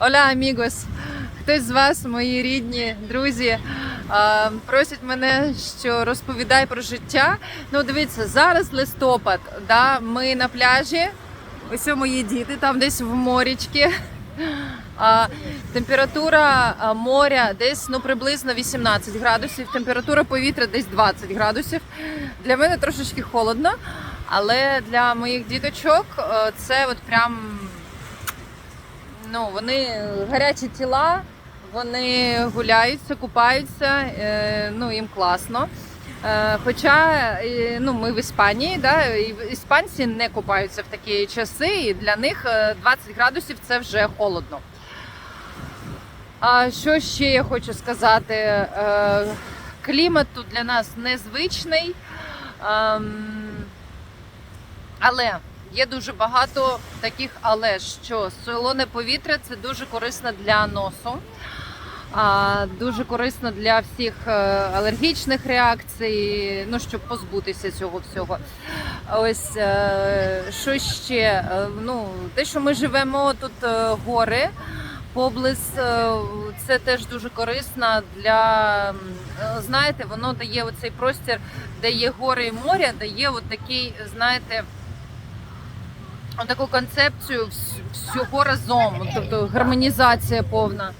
Оля, амігос. Хтось з вас, мої рідні, друзі, просять мене, що розповідай про життя. Ну, дивіться, зараз листопад, да, ми на пляжі. Ось мої діти, там десь в морічки. А, температура моря десь ну, приблизно 18 градусів, температура повітря десь 20 градусів. Для мене трошечки холодно, але для моїх діточок е, це от прям ну, вони гарячі тіла, вони гуляються, купаються, е, ну їм класно. Е, Хоча е, ну, ми в Іспанії, да, і іспанці не купаються в такі часи, і для них е, 20 градусів це вже холодно. А що ще я хочу сказати? Клімат тут для нас незвичний. Ем, але є дуже багато таких але що солоне повітря це дуже корисно для носу. Дуже корисно для всіх е, алергічних реакцій, ну щоб позбутися цього всього. Ось е, що ще? Е, Ну, те, що ми живемо тут гори, поблиз, це теж дуже корисно для знаєте, воно дає оцей простір, де є гори і моря, дає от такий, знаєте, таку концепцію вс- всього разом, тобто гармонізація повна.